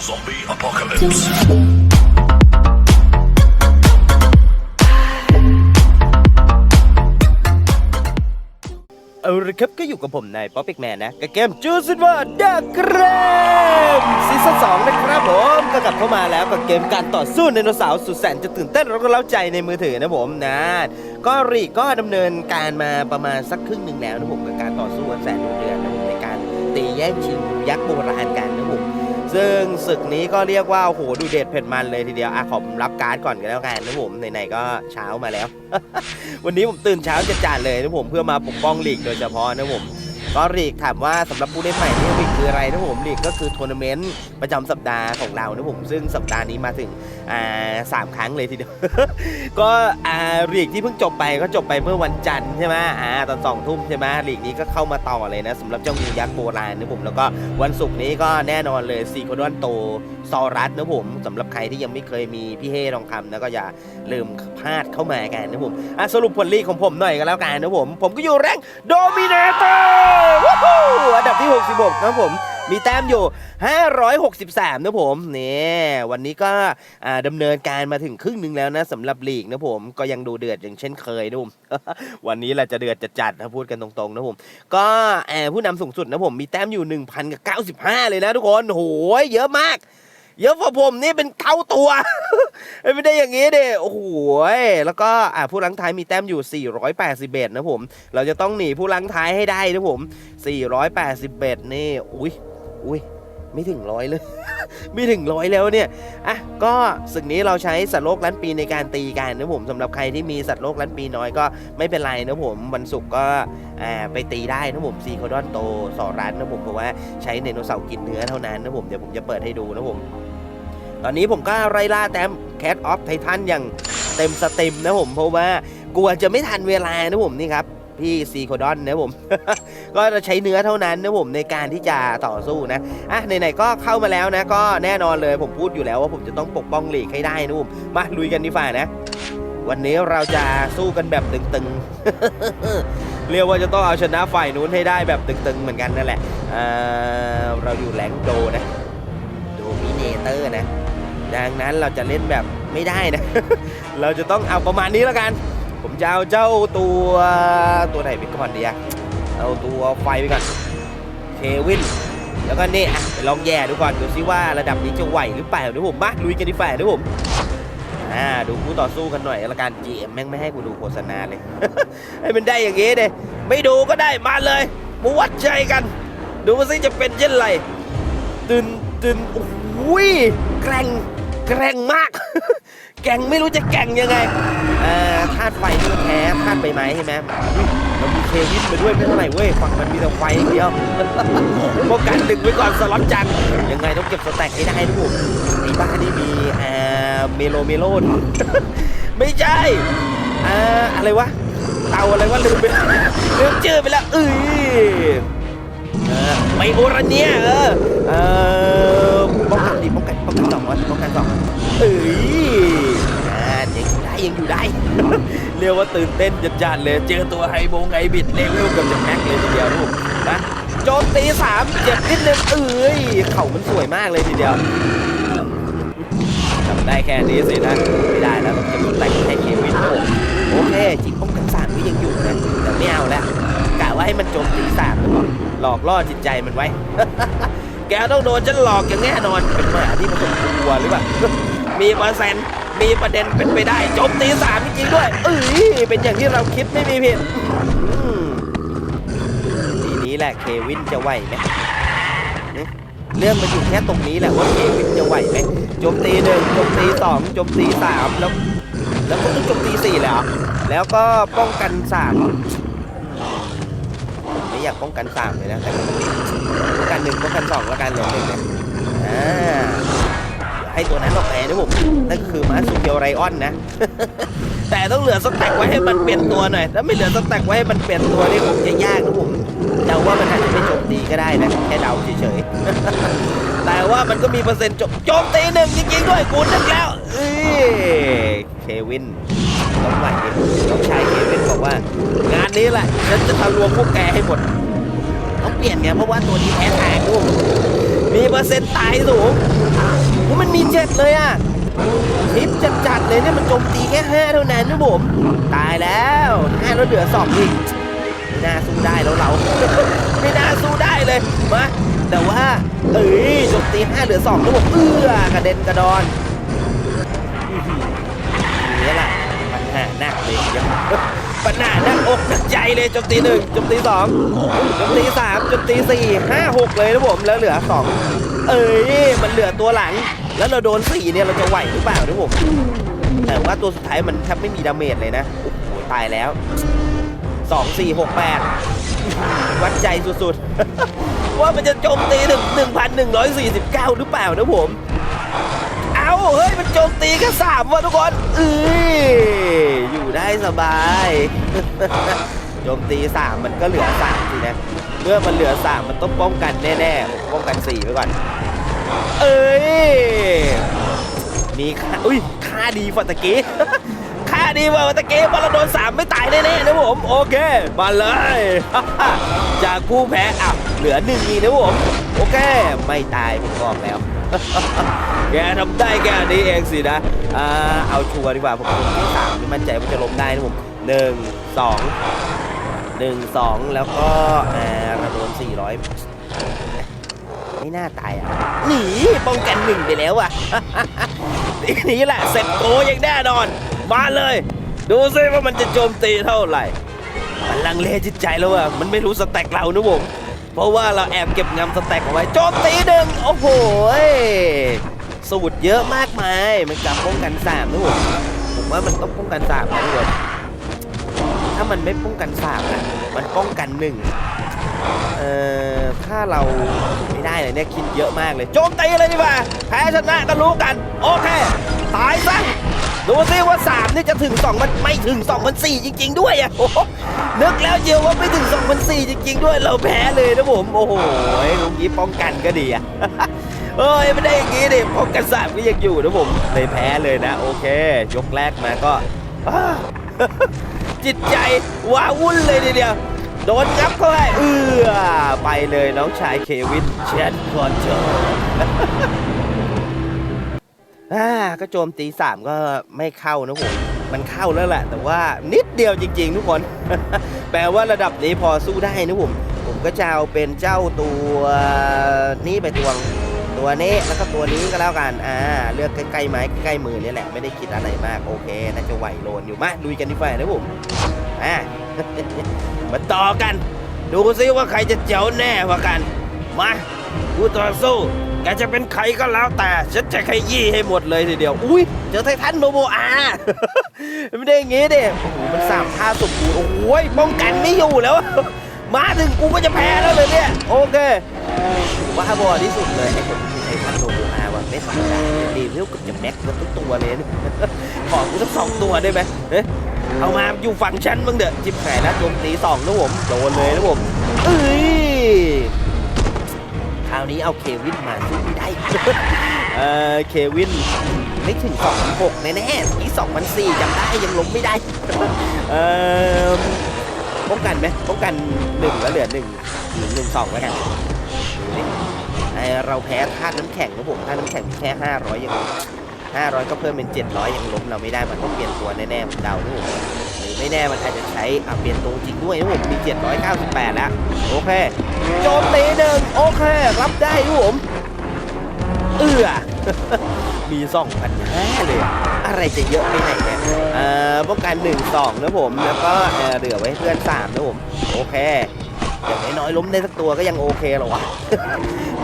Zombie apocalypse. เอาละครับก็อยู่กับผมนายป๊อปปิกแมนนะกับเกมจูซินว่าดักรมซีซั่นสองนะครับผมก็กลับเข้ามาแล้วกับเกมการต่อสู้ไดโนเสาร์สุดแสนจะตื่นเต้นแล้วก็เล้าใจในมือถือนะผมนะก็รีก็ดำเนินการมาประมาณสักครึ่งหนึ่งแล้วนะผมกับการต่อสู้แสนดุเดือดนะผมในการตีแย่งชิงยักษ์โบราณกันนะผม ซึ่งศึกนี้ก็เรียกว่าโอ้โหดูเด็ดเผ็ดมันเลยทีเดียวอะขอรับการ์ดก่อนกันแล้วกันนะผมไหนๆก็เช้ามาแล้ว วันนี้ผมตื่นเช้าจะจัดเลยนะผมเพื่อมาปกป้องลีกโดยเฉพาะนะผมก็ลีกถามว่าสำหรับผู้เล่นใหม่นี่ลีกคืออะไรนะผมลีกก็คือทัวร์นาเมนต์ประจำสัปดาห์ของเรานะผมซึ่งสัปดาห์นี้มาถึง สามครั้งเลยทีเดียว ก็หลีกที่เพิ่งจบไปก็จบไปเมื่อวันจันทร์ใช่ไหมอตอนสองทุ่มใช่ไหมลีกนี้ก็เข้ามาต่อเลยนะสำหรับเจ้างูยักษ์โบราณนะผมแล้วก็วันศุกร์นี้ก็แน่นอนเลยซีโคดอนโตซอรัสนะผมสำหรับใครที่ยังไม่เคยมีพี่เฮทองคำนะก็อย่าลืมพลาดเข้ามากันนะผมะสรุปผลลีกของผมหน่อยก็แล้วกันนะผม ผมก็อยู่แรงโดมิเนเตอร์อันดับที่ 66นะผม มีแต้มอยู่ 563 นะผมนี่วันนี้ก็อ่าดำเนินการมาถึงครึ่งหนึ่งแล้วนะสำหรับลีกนะผมก็ยังดูเดือดอย่างเช่นเคยนะผมวันนี้แหละจะเดือดจะจัดนะพูดกันตรงๆนะผม ก็แอบผู้นำสูงสุดนะผมมีแต้มอยู่ 1,095 เลยนะทุกคนโหยเยอะมากเยอะกว่าผมนี่เป็นเท่าตัว ไม่ได้อย่างงี้เด้โอ้โหยแล้วก็อ่าผู้ลังท้ายมีแต้มอยู่ 481 นะผม เราจะต้องหนีผู้ลังท้ายให้ได้นะผม 481 นี่ อุ้ย อุ้ยไม่ถึงร้อยเลย ไม่ถึงร้อยแล้วเนี่ย อะ ก็ศึกนี้เราใช้สัตว์โลกล้านปีในการตีกันนะผมสำหรับใครที่มีสัตว์โลกล้านปีน้อยก็ไม่เป็นไรนะผมวันศุกร์ก็อ่าไปตีได้นะผมซีโคดอนโตสอรันนะผมเพราะว่าใช้ไดโนเสาร์กินเนื้อเท่านั้นนะผมเดี๋ยวผมจะเปิดให้ดูนะผม ตอนนี้ผมก็ไล่ล่าแต้มแคทออฟไททันอย่างเต็มสเต็มนะผมเพราะว่ากลัวจะไม่ทันเวลานะผมนี่ครับ พี่ซีโคดอนนะผม ก็จะใช้เนื้อเท่านั้นนะผมในการที่จะต่อสู้นะอะไหนๆก็เข้ามาแล้วนะก็แน่นอนเลยผมพูดอยู่แล้วว่าผมจะต้องปกป้องหลีกให้ได้นะผมมาลุยกันดีฝ่านะ วันนี้เราจะสู้กันแบบตึงๆ เรียกว่าจะต้องเอาชนะฝ่ายนู้นให้ได้แบบตึงๆเหมือนกันนั่นแหละเราอยู่แหลงโดนะโดมิเนเตอร์นะดังนั้นเราจะเล่นแบบไม่ได้นะ เราจะต้องเอาประมาณนี้แล้วกัน ผมจะเอาเจ้าตัวตัวไหนไปก่อนดีอะเอาตัวไฟไปก่อนเควิน แล้วก็นี่อะไปลองแย่ดูก่อนดูซิว่าระดับนี้จะไหวหรือเปล่าเดี๋ยวผมมาลุยกันดีฝ่าเดี๋ยวผมอ่าดูคู่ต่อสู้กันหน่อยละกัน GM แม่งไม่ให้กูดูโฆษณาเลยให้มันได้อย่างงี้เด้ไม่ดูก็ได้มาเลยมาวัดใจกัน ดูว่าซิจะเป็นเช่นไรตื่นตื่นโอ้ยแกร่ง แกร่งมาก แก่งไม่รู้จะแก่งยังไงอ่าธาตุไฟนี่มันแพ้ธาตุใบไม้ใช่ไหมอุ๊ยเรามีเควินมาด้วยไม่เท่าไหร่เว้ยฝั่งมันมีแต่ไฟเดียวป้องกันดึงไว้ก่อนสล็อตจังยังไงต้องเก็บสแต็กให้ได้ทุกคนไอ้บ้านี่มีอ่าเมโลเมโลนไม่ใช่อ่าอะไรวะเตาอะไรวะลืมไปลืมชื่อไปแล้วเอ้ย เออไมโอรันเนี่ย เออ เออป้องกันดิป้องกันป้องกันสองวะป้องกันสองเอ้ยอ่ายังอยู่ได้ยังอยู่ได้ เรียกว่าตื่นเต้นจัดๆเลย เจอตัวไฮโบงไงบิดเลเวลเกับจะแม็กเลยทีเดียวลูกนะโจมตีสามเจ็บนิดนึงเอ้ยเข่ามันสวยมากเลยทีเดียวทำได้แค่นี้สินะ ไม่ได้แล้วต้องจะแต่งให้เควินโอ้โอเคจิตป้องกันสามก็ยังอยู่นะแต่ไม่เอาแล้วกะว่าให้มันโจมตีสามหรือเปล่า หลอกล่อจิตใจมันไว้ แกต้องโดนฉันหลอกอย่างแน่นอน เป็นหมาที่ผสมกลัวหรือเปล่า มีเปอร์เซ็นต์มีประเด็นเป็นไปได้จมตีสามจริงๆด้วยเอ้ยเป็นอย่างที่เราคิดไม่มีผิดทีนี้แหละเควินจะไหวไหมเรื่องมันอยู่แค่ตรงนี้แหละว่าเควินจะไหวไหมจมตีหนึ่งจมตีสองจมตีสามแล้ว แล้วก็ต้องจมตีสี่เลยเหรอแล้วก็ป้องกันสาม ไม่อยากป้องกันสามเลยนะแต่ป้องกันหนึ่งป้องกันสองแล้วกันเหลือหนึ่งเนี่ยอ่าให้ตัวนั้นออกแพ้นะผมนั่นคือมาสุเกียวไรออนนะ แต่ต้องเหลือสแต็กไว้ให้มันเปลี่ยนตัวหน่อยถ้าไม่เหลือสแต็กไว้ให้มันเปลี่ยนตัวนี่คงจะยากนะผมเดาว่ามันอาจจะไม่โจมตีก็ได้นะแค่เดาเฉยๆแต่ว่ามันก็มีเปอร์เซ็นต์โจโจมตีหนึ่งจริงๆด้วยกูนึกแล้วเอ้ยเควิน ต้องไหวดิน้องชายเควินบอกว่า งานนี้แหละฉันจะทะลวงพวกแกให้หมด ต้องเปลี่ยนไงเพราะว่าตัวนี้แพ้ทางดูมีเปอร์เซ็นต์ตายสูงอ้มันมีเจ็ดเลยอะทิปจัดจัดๆเลยเนี่ยมันโจมตีแค่ห้าเท่านั้นนะผมตายแล้วห้าแล้วเหลือสองอีกไม่น่าสู้ได้แล้วเราไม่น่าสู้ได้เลยมาแต่ว่าเอ้ยโจมตีห้าเหลือสองนะผมเอื้อกระเด็นกระดอนาหนักเลยยังปัญหาหนักอกหนักใจเลยจมตีหนึ่งจมตีสองจมตีสามจมตีสี่ห้าหกเลยนะผมแล้วเหลือสองเอ้ยมันเหลือตัวหลัง แล้วเราโดนสี่เนี่ยเราจะไหวหรือเปล่านะผมแต่ว่าตัวสุดท้ายมันแทบไม่มีดาเมจเลยนะโอ้โหตายแล้วสองสี่หกแปดวัดใจสุดๆ ว่ามันจะโจมตีถึง1,149หรือเปล่านะผม เอาเฮ้ย มันโจมตีแค่สามว่ะทุกคนเอ้ย อยู่ได้สบายโจมตีสามมันก็เหลือสามสินะเมื่อมันเหลือสามมันต้องป้องกันแน่ๆป้องกันสี่ไว้ก่อน เอ้ยมีค่าอุ้ยค่าดีฟัตะกี้ค่าดีกว่าตะกี้บอลเราโดนสามไม่ตายแน่ๆนะผมโอเคมาเลย จากผู้แพ้อะเหลือหนึ่งอีนะผมโอเค ไม่ตายผมบอกแล้ว แกทำได้แค่นี้เองสินะอ่าเอาชัวร์ดีกว่าผมคนที่สามนี่มั่นใจว่าจะล้มได้นะผมหนึ่งสองหนึ่งสองแล้วก็อ่าราโดนสี่ร้อยไม่น่าตายอะหนีป้องกันหนึ่งไปแล้วอะนี่แหละเสร็จโกอย่างแน่นอน มาเลย ดูซิว่ามันจะโจมตีเท่าไหร่มันลังเลจิตใจแล้วอะมันไม่รู้สแต็กเรานะผม เพราะว่าเราแอบเก็บงำสแต็กเอาไว้โจมตีหนึ่งโอ้โหสูตรเยอะมากมายมันกลับป้องกันสามนะผมผมว่ามันต้องป้องกันสามนะทุกคนถ้ามันไม่ป้องกันสามนะมันป้องกันหนึ่งเอ่อถ้าเราไม่ได้เลยเนี่ยคิดเยอะมากเลยโจมตีเลยดีกว่าแพ้ชนะก็รู้กัน โอเค ตายซะ ดูซิว่าสามนี่จะถึงสองมันไม่ถึงสองพันสี่จริง ๆ ด้วยอะโอ้โหนึกแล้วเจียวว่าไม่ถึงสองพันสี่จริง ๆ ด้วยเราแพ้เลยนะผมโอ้โหลุงนี้ป้องกันก็ดีอะเอ้ยไม่ได้อย่างงี้ดิป้องกันสามก็ยังอยู่นะผมเลยแพ้เลยนะ โอเค ยกแรกมาก็จิตใจว้าวุ่นเลยทีเดียวโดนงับเข้าไปเอือไปเลยน้องชายเควินเชนคอนเจอ อ่าก็โจมตีสามก็ไม่เข้านะผมมันเข้าแล้วแหละ แต่ว่านิดเดียวจริง ๆ ทุกคน แปลว่าระดับนี้พอสู้ได้นะผมผมก็จะเอาเป็นเจ้าตัวนี้ไปตวงตัวนี้แล้วก็ตัวนี้ก็แล้วกันอ่าเลือกใกล้ๆไม้ใกล้มือนี่แหละไม่ได้คิดอะไรมากโอเคน่าจะไหวโลนอยู่มาลุยกันดีกว่านะผมอ่ามาต่อกัน ดูซิว่าใครจะเจ๋วแน่กว่ากันมากูต่อสู้ แกจะเป็นใครก็แล้วแต่ฉันจะขยี้ให้หมดเลยทีเดียว อุ้ยเจอไททันโมโมอาไม่ได้อย่างงี้ดิโอ้โหมันสามท่าสมบูโอ้ยป้องกันไม่อยู่แล้ว มาถึงกูก็จะแพ้แล้วเลยเนี่ย โอเคว่าบอที่สุดเลยไอ้คนที่ไททันโมโมอาว่ะไม่ธรรมดาดีเรียวกับจะแม็กกับทุกตัวเลยนะขอกูสักสองตัวได้ไหมเอ๊ะเอามาอยู่ฝั่งฉันบ้างเด้อะจิบไข่แล้วโจมตีสองนะผมโดนเลยนะผมเอ้ยาวนี้เอาเควินมาสู้ไม่ได้ เออเควินไม่ถึง2,600แน่ๆที่2,400จำได้ยังล้มไม่ได้ เออป้องกันไหมป้องกันหนึ่งแล้วเหลือหนึ่งหรือหนึ่งสองแล้วกันดูดิไอเราแพ้ธาตุน้ำแข็งนะผมธาตุน้ำแข็งมีแค่500ยัง500 ก็เพิ่มเป็น 700 ยังล้มเราไม่ได้มันต้องเปลี่ยนตัวแน่ๆผมเดานะผมหรือ ไม่แน่มันอาจจะใช้อะเปลี่ยนตัวจริงด้วยนะผมมี 798 แล้ว โอเค โจมตีหนึ่งโอเค รับได้ครับผม เอือมี2,500เลยอะไรจะเยอะไปไหนเนี่ยเอ่อป้องกัน1 2นะผม แล้วก็เอ่อเหลือไว้เพื่อน3นะผม โอเคอย่างน้อยล้มได้สักตัวก็ยังโอเคหรอวะ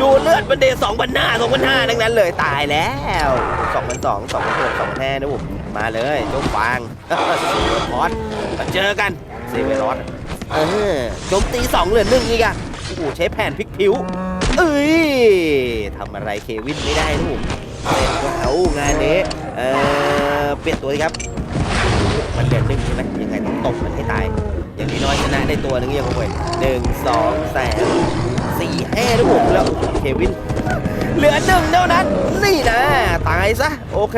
ดูเลือดมันเดย์2,500 2,500ทั้งนั้นเลยตายแล้ว2,200 2,600 2,500นะผม มาเลยโจมฟาง ซเวอร์พอสมาเจอกันเซเวอร์รอสเออโจมตีสองเหลือหนึ่งอีกอะโอ้โหใช้แผ่นพลิกผิว เอ้ยทำอะไรเควินไม่ได้ลูกเสร็จแล้วงานนี้เออเปลี่ยนตัวดีครับ มันเหลือหนึ่งใช่ไหมยังไงต้องตบมันให้ตาย อย่างน้อยชนะได้ตัวหนึงยังโว้ยหนึ่งสองสามสี่ห้าทุกผมแล้วเควิน เหลือหนึ่งเท่านั้น นี่นะ ตายซะ โอเค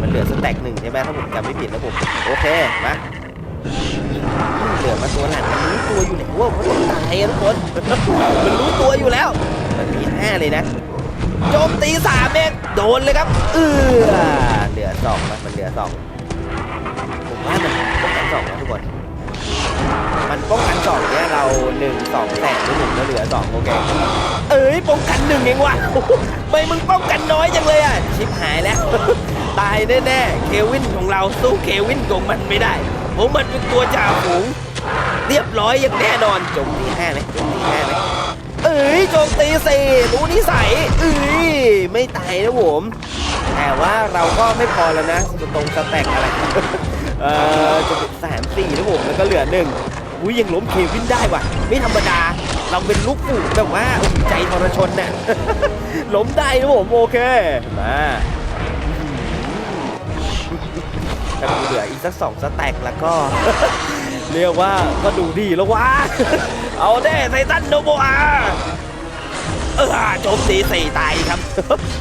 มันเหลือสแต็กหนึ่งใช่ไหมถ้าผมจำไม่ผิดนะผม โอเค มาเหลือมาตัวหลังมันรู้ตัวอยู่แล้วว่ามันต้องตายทุกคน มันรู้ตัวอยู่แล้ว มันมีห้าเลยนะ โจมตีสามเองโดนเลยครับ เออเหลือสองนะมันเหลือสองผมว่ามันป้องสองนะทุกคน มันป้องกันสองเนี่ยเราหนึ่งสองแสนหรือหนึ่งแล้วเหลือสองโอเคเอ้ยป้องกันหนึ่งเองว่ะไม่มึงป้องกันน้อยจังเลยอะชิบหายแล้ว ตายแน่ๆเควินของเราสู้เควินของมันไม่ได้ผมมันเป็นตัวจ่าฝูง เรียบร้อยอย่างแน่นอนจมตีห้าไหมจมตีห้าไหม เอ้ยโจมตีสี่รู้นิสัยเอ้ยไม่ตายนะผม แต่ว่าเราก็ไม่พอแล้วนะตรงสแต็กอะไร เออจะเป็นสามสี่นะผมแล้วก็เหลือหนึ่งอุ้ยยังล้มเควินได้ว่ะ ไม่ธรรมดา เราเป็นลูกปู่แบบว่าใจทรชนเน่ะล้มได้นะผมโอเค มาถ้ากูเหลืออีกสักสองสแต็กแล้วก็ เรียกว่าก็ดูดีแล้ววะ เอาเด้ไททันโนโบอาเออโจมตีสี่ตายครับ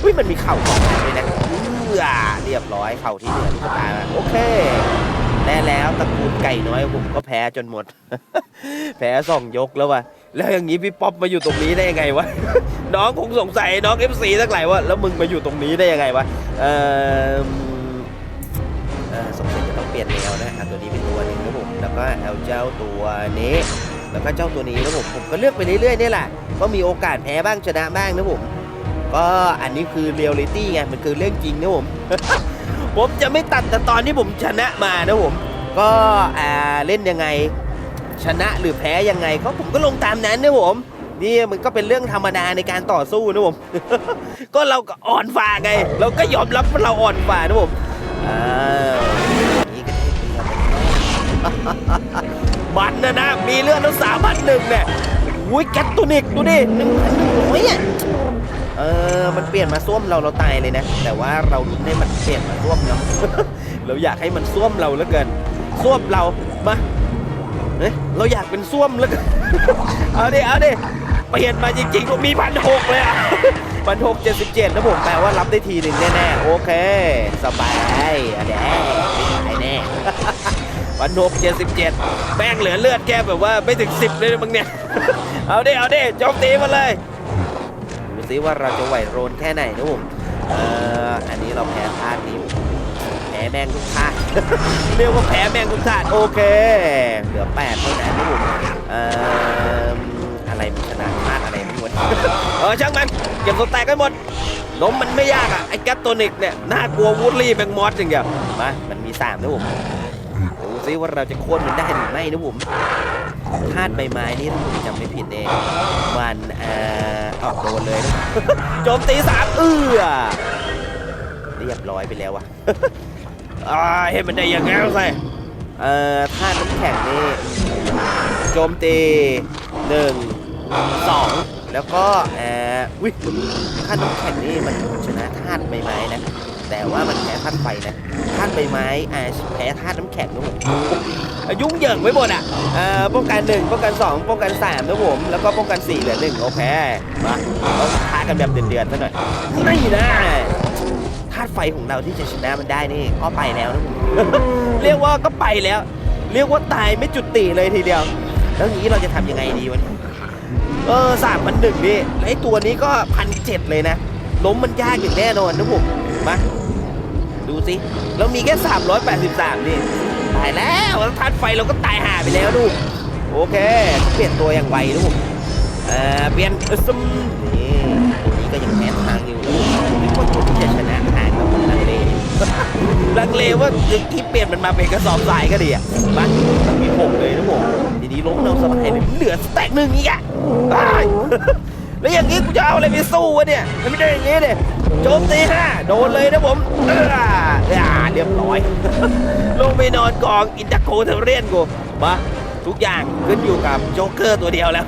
วิมันมีเข่าของเลยนะเออเรียบร้อยเข่าที่เหลือลูกตาโอเคแน่แล้วตระกูลไก่น้อยผมก็แพ้จนหมด แพ้สองยกแล้ววะแล้วอย่างนี้พี่ป๊อปมาอยู่ตรงนี้ได้ยังไงวะน้องคงสงสัยน้อง FC สักหลายว่าแล้วมึงมาอยู่ตรงนี้ได้ยังไงวะเออสงสัยจะต้องเปลี่ยนแนวนะอะตัวนี้เป็นตัวหนึ่งนะผม แล้วก็เอาเจ้าตัวนี้ แล้วก็เจ้าตัวนี้นะผมผมก็เลือกไปเรื่อยๆนี่แหละ ก็มีโอกาสแพ้บ้างชนะบ้างนะผม ก็อันนี้คือเรียลลิตี้ไงมันคือเรื่องจริงนะผม ผมจะไม่ตัดแต่ตอนที่ผมชนะมานะผม ก็อ่าเล่นยังไงชนะหรือแพ้ยังไงก็ผมก็ลงตามนั้นนะผมนี่มันก็เป็นเรื่องธรรมดาในการต่อสู้นะผม ก็เราก็อ่อนฝ่าไง เราก็ยอมรับว่าเราอ่อนฝ่านะผมอ้า มันนะนะ มีเลือดแล้วสามพันหนึ่งเนี่ยอุ้ยแกตตัวนิกดูดิหนึ่งพันหนึ่งร้อยอะเออ มันเปลี่ยนมาส้วมเราเราตายเลยนะ แต่ว่าเราลุ้นให้มันเปลี่ยนมาส้วมเราเราอยากให้มันส้วมเราเหลือเกินส้วมเรามาเฮ้ยเราอยากเป็นส้วมเหลือเกินเอาดิเอาดิเปลี่ยนมาจริงๆมีพันหกเลยอะพันหกเจ็ดสิบเจ็ดนะผมแปลว่ารับได้ทีหนึ่งแน่ๆโอเค สบายอะเด้ไม่ตายแน่ พันหกเจ็ดสิบเจ็ดแม่งเหลือเลือดแค่แบบว่าไม่ถึงสิบเลยมึงเนี่ย เอาดิเอาดิโจมตีมาเลยดูซิว่าเราจะไหวโรนแค่ไหนนะผมเอออันนี้เราแพ้ธานี้แพ้แม่งทุกธาเรียกว่าแพ้แม่งทุกธาโอเค เหลือแปดเท่านั้นนะผมเอ่ออะไรมันชนะธาตุอะไรไม่รู้เออช่างมันเก็บสแตกกันหมดล้มมันไม่ยากอะไอ้แกตโตนิกเนี่ยน่ากลัววูดลี่แบงมอสอย่างเดียวมามันมีสามนะผม ซิว่าเราจะโค่นมันได้หรือไม่นะผมธาตุใบไม้นี่ถ้าผมจำไม่ผิดเองมันเอ่อออกโดนเลยนะโจมตีสามเอื้อเรียบร้อยไปแล้ววะอ่าเห็นมันได้ยังไงใส่เอ่อธาตุน้ำแข็งนี่โจมตีหนึ่งสองแล้วก็เอ่อวิธาตุน้ำแข็งนี่มันชนะธาตุใบไม้นะ แต่ว่ามันแพ้ธาตุไฟนะธาตุใบไม้อ่าแพ้ธาตุน้ำแข็งนะผมอะยุ่งเหยิงไว้หมดอะอ่าป้องกันหนึ่งป้องกันสองป้องกันสามนะผมแล้วก็ป้องกันสี่เหลือหนึ่งโอเคมาเราท้ากันแบบเดือดๆซะหน่อยไม่นะธาตุไฟของเราที่จะชนะมันได้นี่ก็ไปแล้วนะผมเรียกว่าก็ไปแล้ว เรียกว่าตายไม่จุดติเลยทีเดียว แล้วองนี้เราจะทำยังไงดีวะเนี่ยเออสามพันหนึ่งนี่แล้วไอ้ตัวนี้ก็พันเจ็ดเลยนะล้มมันยากอย่างแน่นอนนะผม มาดูสิเรามีแค่ 383 นี่ตายแล้วทัดไฟเราก็ตายห่าไปแล้วดู โอเค เปลี่ยนตัวอย่างไวนะผมเออเปลี่ยนซึมนี่ตัวนี้ก็ยังแพ้ทางอยู่นะผมไม่ควรตัวที่จะชนะทางกับลังเลลังเลว่าที่เปลี่ยนมันมาเป็นกระสอบทรายก็ดีอะมามันมีหกเลยนะผมทีนี้ล้มเราสบายเลยเหลือสแต็กหนึ่งอีกอะแล้วอย่างนี้กูจะเอาอะไรไปสู้วะเนี่ยมันไม่ได้อย่างนี้เนี่ย โจมตีห้าโดนเลยนะผมเอออ่าเรียบร้อย ลงไปนอนกองอินเตอร์โคเทเรียนกูมาทุกอย่างขึ้นอยู่กับโจ๊กเกอร์ตัวเดียวแล้ว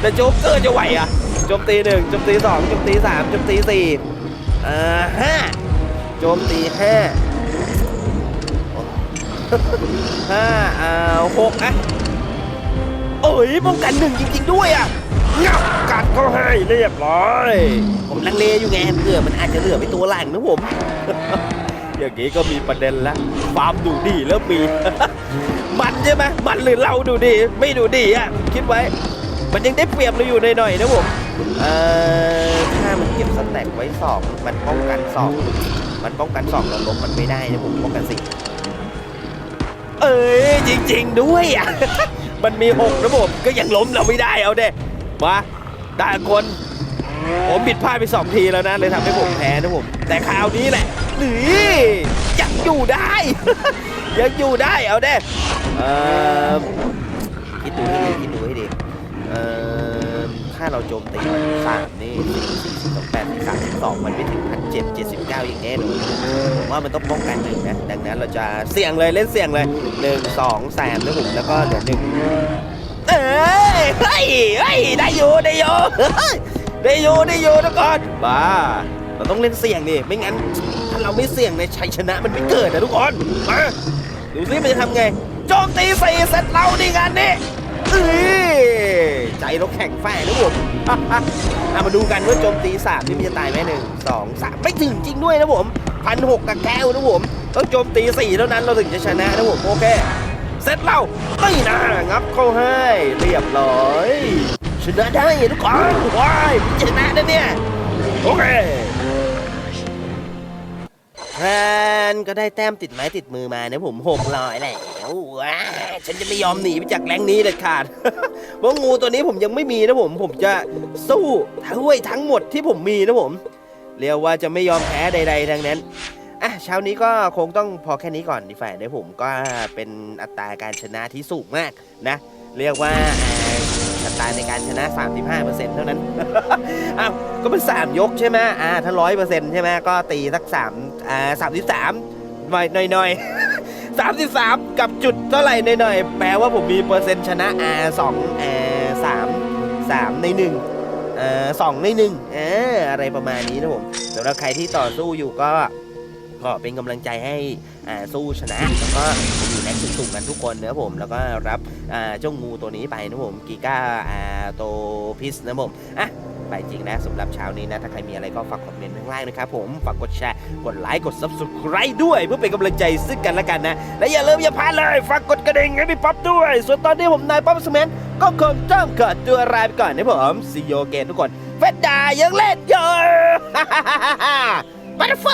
แต่โจ๊กเกอร์จะไหวอะโจมตีหนึ่งโจมตีสองโจมตีสามโจมตีสี่อ่าห้าโจมตีห้าห้าอ่าหกอะเอ้ยป้องกันหนึ่งจริง ๆ ด้วยอะ งับกัดเขาให้เรียบร้อย ผมลังเลอยู่ไงเผื่อมันอาจจะเหลือไปตัวหลังนะผม อย่างนี้ก็มีประเด็นละความดูดีแล้วมี มันใช่ไหมมันหรือเราดูดี ไม่ดูดีอะ คิดไว้ มันยังได้เปรียบเราอยู่หน่อยๆนะผม เอ่อ ถ้ามันเก็บสแต็กไว้สองมันป้องกันสองมันป้องกันสองเราล้มมันไม่ได้นะผมป้องกันสี่เอ้ยจริง ๆ ด้วยอะ มันมีหกนะผมก็ยังล้มเราไม่ได้เอาเด้ มาได้คนผมผิดพลาดไปสองทีแล้วนะเลยทำให้ผมแพ้นะผม แต่คราวนี้แหละหนียังอยู่ได้ ยังอยู่ได้เอาเด้เออคิดดูให้ดีคิดดูให้ดีเออถ้าเราโจมตีสามนี่สี่สี่สี่สองแปดสี่สามสิบสองมันไม่ถึงพันเจ็ดเจ็ดสิบเก้าอย่างแน่นอนผมว่ามันต้องป้องกันหนึ่งนะดังนั้นเราจะเสี่ยงเลยเล่นเสี่ยงเลยหนึ่งสองสามนะผมแล้วก็เหลือหนึ่ง เอ้ยเฮ้ยเฮ้ยได้อยู่ได้อยู่ได้อยู่ได้อยู่ทุกคนบ้าเราต้องเล่นเสี่ยงดิไม่งั้นถ้าเราไม่เสี่ยงในชัยชนะมันไม่เกิดนะทุกคนมาดูซิมันจะทำไงโจมตีสี่เสร็จเราดิงานนี้เอ้ยใจเราแข็งแฝงนะผมเอามาดูกันว่าโจมตีสามนี่มันจะตายไหมหนึ่งสองสามไม่ถึงจริงด้วยนะผมพันหกกับแก้วนะผมต้องโจมตีสี่เท่านั้นเราถึงจะชนะนะผมโอเค เสร็จเราไม่น่างับเข้าให้เรียบร้อยชนะได้ทุกคนว้ายชนะนะเนี่ย โอเคแทนก็ได้แต้มติดไม้ติดมือมานะผมหกร้อยแล้วว้าฉันจะไม่ยอมหนีไปจากแรงนี้เลยขาดเพราะงูตัวนี้ผมยังไม่มีนะผม ผมจะสู้ทั้วยทั้งหมดที่ผมมีนะผม เรียกว่าจะไม่ยอมแพ้ใด ๆ ทั้งนั้น อะเช้านี้ก็คงต้องพอแค่นี้ก่อนดีฝ่ายนะผมก็เป็นอัตราการชนะที่สูงมากนะ เรียกว่าอัตราในการชนะ 35%เท่านั้นอ้าวก็เป็น 3 ยกใช่ไหมอ่าถ้า100%ใช่ไหมก็ตีสัก3อ่า33หน่อยหน่อยหน่อย33กับจุดเท่าไหร่หน่อยหน่อยแปลว่าผมมีเปอร์เซ็นต์ชนะอ่าสองอ่าสามสามในหนึ่งอ่อสองในหนึ่งเอออะไรประมาณนี้นะผมสำหรับใครที่ต่อสู้อยู่ก็ ก็เป็นกำลังใจให้สู้ชนะแล้วก็อยู่แรงสูงๆกันทุกคนนะผมแล้วก็รับเจ้างูตัวนี้ไปนะผมกีก้าโตพิสนะผมอะไปจริงนะสำหรับเช้านี้นะ ถ้าใครมีอะไรก็ฝากคอมเมนต์ข้างล่างนะครับผม ฝากกดแชร์ กดไลค์ กด subscribe ด้วย เพื่อเป็นกำลังใจซึ่งกันและกันนะ และอย่าลืมอย่าพลาดเลย ฝากกดกระดิ่งให้พี่ป๊อปด้วย ส่วนตอนนี้ผมนายป๊อปสมนก็คงต้องขอตัวลาไปก่อนนะผมซีโอเกนทุกคนเฟดดายังเล่นอยู่บัตเตอร์ไฟ